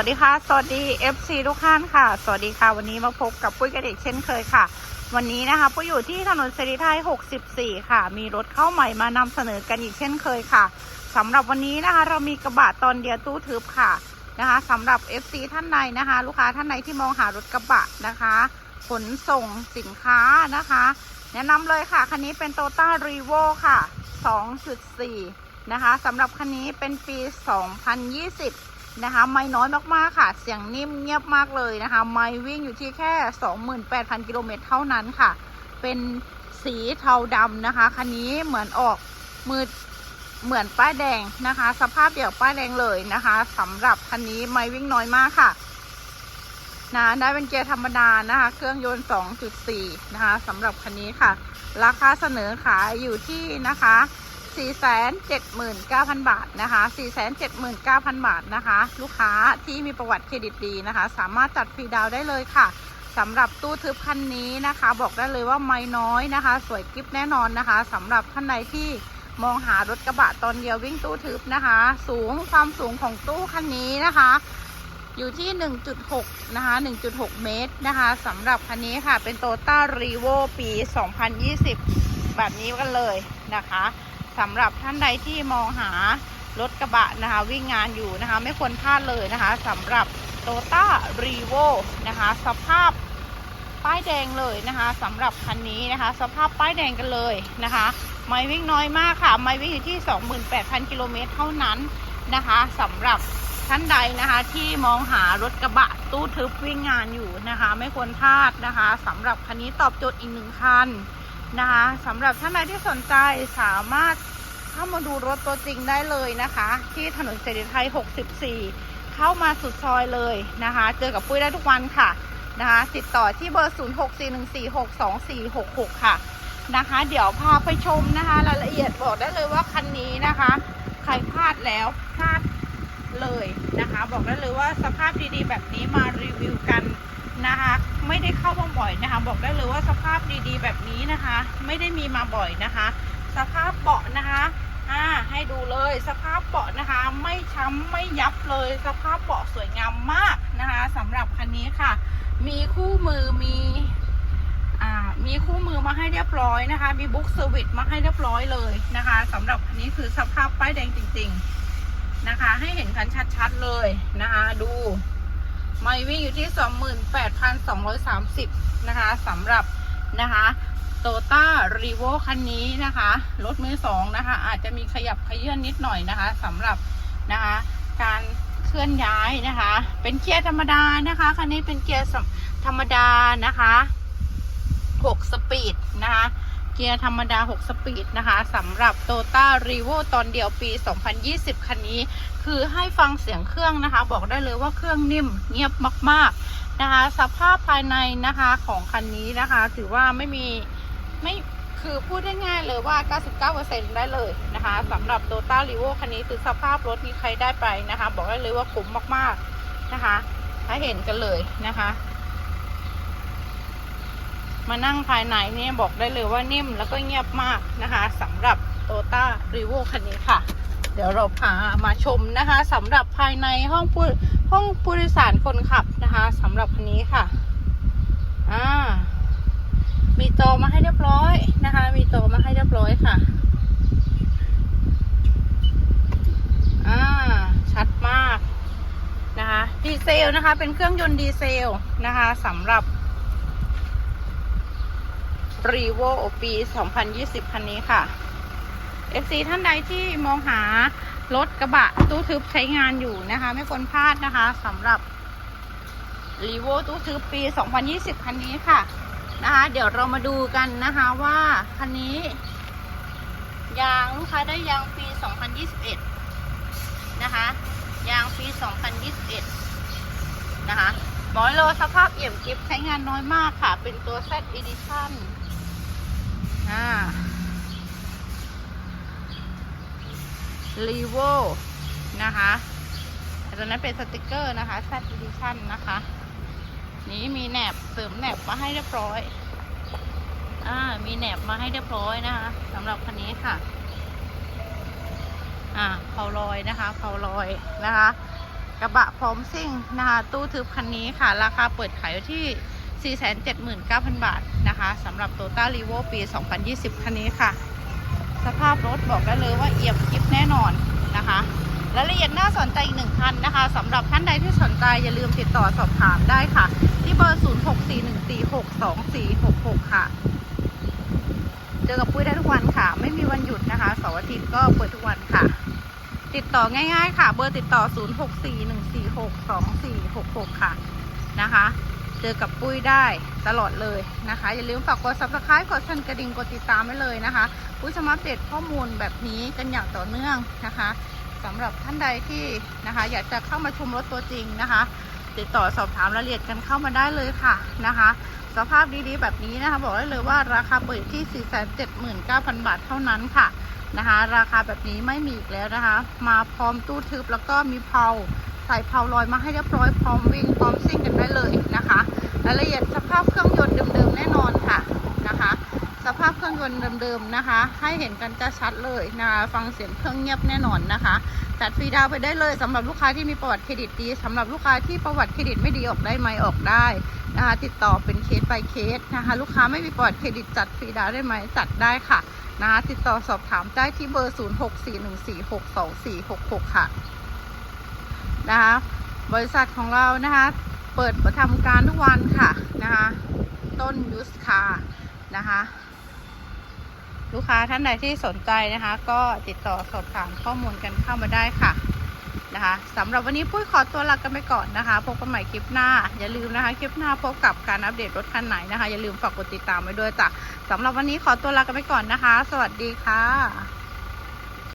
วัสดีค่ะ สวัสดี FC ทุกท่านค่ะ สวัสดีค่ะ วันนี้มาพบกับปุ้ยกระเด็กเช่นเคยค่ะ วันนี้นะคะปุ้ยอยู่ที่ถนนเสรีไทย 64 ค่ะ มีรถเข้าใหม่มานำเสนอกันอีกเช่นเคยค่ะสำหรับวันนี้นะคะ เรามีกระบะตอนเดียวตู้ทึบค่ะนะคะสำหรับ FC ท่านใดนะคะ ลูกค้าท่านใดที่มองหารถกระบะนะคะ ขนส่งสินค้านะคะ แนะนำเลยค่ะ คันนี้เป็น t o ต้ารีโวค่ะ 2.4 นะคะสำหรับคันนี้เป็นปี 2020 นะคะ ไม่น้อยมากๆค่ะ เสียงนิ่มเงียบมากเลยนะคะ ไม่วิ่งอยู่ที่แค่ 28,000 กิโลเมตรเท่านั้นค่ะ เป็นสีเทาดำนะคะ คันนี้เหมือนออกมืดเหมือนป้ายแดงนะคะ สภาพเดียวป้ายแดงเลยนะคะสำหรับคันนี้ไม่วิ่งน้อยมากค่ะนะได้เป็นเกียร์ธรรมดานะคะ เครื่องยนต์ 2.4 นะคะสำหรับคันนี้ค่ะ ราคาเสนอขายอยู่ที่นะคะ 479,000 บาทนะคะ 479,000 บาทนะคะ ลูกค้าที่มีประวัติเครดิตดีนะคะ สามารถจัดฟรีดาวได้เลยค่ะสำหรับตู้ทึบคันนี้นะคะ บอกได้เลยว่าไม่น้อยนะคะ สวยกิฟแน่นอนนะคะสำหรับท่านใดที่มองหารถกระบะตอนเดียววิ่งตู้ทึบนะคะ สูงความสูงของตู้คันนี้นะคะ อยู่ที่ 1.6 นะคะ 1.6 เมตรนะคะสำหรับคันนี้ค่ะเป็นโตต้ารีโวปี 2020 แบบนี้กันเลยนะคะ สำหรับท่านใดที่มองหารถกระบะนะคะวิ่งงานอยู่นะคะ ไม่ควรพลาดเลยนะคะสำหรับโตต้ารีโวนะคะสภาพป้ายแดงเลยนะคะสำหรับคันนี้นะคะ สภาพป้ายแดงกันเลยนะคะไม่วิ่งน้อยมากค่ะ ไม่วิ่งอยู่ที่ 28,000 กิโลเมตรเท่านั้นนะคะสำหรับท่านใดนะคะที่มองหารถกระบะตู้ทึบวิ่งงานอยู่นะคะ ไม่ควรพลาดนะคะสำหรับคันนี้ตอบโจทย์อีกหนึ่งคัน นะคะสำหรับท่านใดที่สนใจสามารถเข้ามาดูรถตัวจริงได้เลยนะคะ ที่ถนนเสรีไทย 64 เข้ามาสุดซอยเลยนะคะ เจอกับปุ้ยได้ทุกวันค่ะนะคะติดต่อที่เบอร์ 0641462466 ค่ะนะคะ เดี๋ยวพาไปชมนะคะรายละเอียดบอกได้เลยว่าคันนี้นะคะ ใครพลาดแล้วพลาดเลยนะคะ บอกได้เลยว่าสภาพดีๆ แบบนี้มารีวิวกัน นะคะ ไม่ได้เข้ามาบ่อยนะคะ บอกได้เลยว่าสภาพดีๆ แบบนี้นะคะ ไม่ได้มีมาบ่อยนะคะ สภาพเบาะนะคะอ่าให้ดูเลยสภาพเบาะนะคะ ไม่ช้ำไม่ยับเลย สภาพเบาะสวยงามมากนะคะสำหรับคันนี้ค่ะ มีคู่มือมีอ่ามีคู่มือมาให้เรียบร้อยนะคะ มีบุ๊กเซอร์วิสมาให้เรียบร้อยเลยนะคะสำหรับคันนี้คือสภาพป้ายแดงจริง ๆนะคะ ให้เห็นกันชัดๆเลยนะคะ ดู ไม่วิ่งอยู่ที่ 28,230 นะคะสำหรับนะคะโตต้ารีโวคันนี้นะคะ รถมือสองนะคะ อาจจะมีขยับขยื่นนิดหน่อยนะคะสำหรับนะคะการเคลื่อนย้ายนะคะ เป็นเกียร์ธรรมดานะคะคันนี้เป็นเกียร์ธรรมดานะคะ 6 สปีดนะคะ เกียร์ธรรมดา 6 สปีดนะคะสำหรับ t o ต้ารีโวตอนเดียวปี 2020 คันนี้ คือให้ฟังเสียงเครื่องนะคะ บอกได้เลยว่าเครื่องนิ่มเงียบมากๆนะคะ สภาพภายในนะคะของคันนี้นะคะ ถือว่าไม่มีไม่คือพูดได้ง่ายเลยว่า 99%ได้เลยนะคะสำหรับ t o ต้ารีโวคันนี้คือสภาพรถนี้ใครได้ไปนะคะ บอกได้เลยว่าคุ้มมากๆนะคะ ถ้าเห็นกันเลยนะคะ มานั่งภายในนี่บอกได้เลยว่านิ่มแล้วก็เงียบมากนะคะสำหรับโตต้ารีโวคันนี้ค่ะ เดี๋ยวเราพามาชมนะคะสำหรับภายในห้องผู้ห้องผู้โดยสารคนขับนะคะสำหรับคันนี้ค่ะอ่ามีโตมาให้เรียบร้อยนะคะ มีโตมาให้เรียบร้อยค่ะอ่าชัดมากนะคะดีเซลนะคะ เป็นเครื่องยนต์ดีเซลนะคะสำหรับ รีโวปี 2020 คันนี้ค่ะ FC ท่านใดที่มองหารถกระบะตู้ทึบใช้งานอยู่นะคะ ไม่ควรพลาดนะคะสำหรับรีโวตู้ทึบปี 2020 คันนี้ค่ะนะคะ เดี๋ยวเรามาดูกันนะคะว่าคันนี้ ยางลูกค้าได้ยางปี 2021 นะคะ ยางปี 2021 นะคะหมอยโลสภาพเอี่ยมกิฟใช้งานน้อยมากค่ะ เป็นตัว Z Edition อ่ารีโวนะคะตัวนั้นเป็นสติกเกอร์นะคะ Z Edition นะคะ นี้มีแหนบเสริมแหนบมาให้เรียบร้อย อ่า มีแหนบมาให้เรียบร้อยนะคะสำหรับคันนี้ค่ะ อ่าเผาลอยนะคะเผาลอยนะคะ กระบะพร้อมซิ่งนะคะ ตู้ทึบคันนี้ค่ะ ราคาเปิดขายอยู่ที่ 479,000 บาทนะคะสำหรับ t o ต้ารีโวปี 2020 คันนี้ค่ะ สภาพรถบอกได้เลยว่าเอี่ยมกิฟแน่นอนนะคะรายละเอียดน่าสนใจอีกหนึ่งคันนะคะสำหรับท่านใดที่สนใจอย่าลืมติดต่อสอบถามได้ค่ะ ที่เบอร์ 0641462466 ค่ะ เจอกับปุ้ยได้ทุกวันค่ะ ไม่มีวันหยุดนะคะเสาร์อาทิตย์ก็เปิดทุกวันค่ะ ติดต่อง่ายๆค่ะ เบอร์ติดต่อ 0641462466 ค่ะนะคะ เจอกับปุ้ยได้ตลอดเลยนะคะ อย่าลืมฝากกด subscribe กดสั่นกระดิ่งกดติดตามไว้เลยนะคะ ปุ้ยจะมาอัปเดตข้อมูลแบบนี้กันอย่างต่อเนื่องนะคะสำหรับท่านใดที่นะคะ อยากจะเข้ามาชมรถตัวจริงนะคะ ติดต่อสอบถามรายละเอียดกันเข้ามาได้เลยค่ะนะคะ สภาพดีๆแบบนี้นะคะ บอกได้เลยว่าราคาเปิดที่ 479,000 บาทเท่านั้นค่ะนะคะ ราคาแบบนี้ไม่มีอีกแล้วนะคะ มาพร้อมตู้ทึบแล้วก็มีเพลา ใส่เพลาลอยมาให้เรียบร้อยพร้อมวิ่งพร้อมซิ่งกันได้เลยนะคะรายละเอียดสภาพเครื่องยนต์เดิมๆแน่นอนค่ะนะคะ สภาพเครื่องยนต์เดิมๆนะคะ ให้เห็นกันจะชัดเลยนะคะฟังเสียงเครื่องเงียบแน่นอนนะคะจัดฟรีดาวไปได้เลยสำหรับลูกค้าที่มีประวัติเครดิตดีสำหรับลูกค้าที่ประวัติเครดิตไม่ดีออกได้ไหมออกได้นะคะติดต่อเป็นเคส by เคสนะคะ ลูกค้าไม่มีประวัติเครดิตจัดฟรีดาวได้ไหมจัดได้ค่ะนะติดต่อสอบถามได้ที่เบอร์ 0641462466 ค่ะ นะคะ บริษัทของเรานะคะ เปิดประทำการทุกวันค่ะนะคะ ต้นยูสคานะคะ ลูกค้าท่านใดที่สนใจนะคะ ก็ติดต่อสอบถามข้อมูลกันเข้ามาได้ค่ะนะคะสำหรับวันนี้ปุ้ยขอตัวลากันไปก่อนนะคะ พบกันใหม่คลิปหน้า อย่าลืมนะคะคลิปหน้าพบกับการอัปเดตรถคันไหนนะคะ อย่าลืมฝากกดติดตามไว้ด้วยจ้ะสำหรับวันนี้ขอตัวลากันไปก่อนนะคะ สวัสดีค่ะ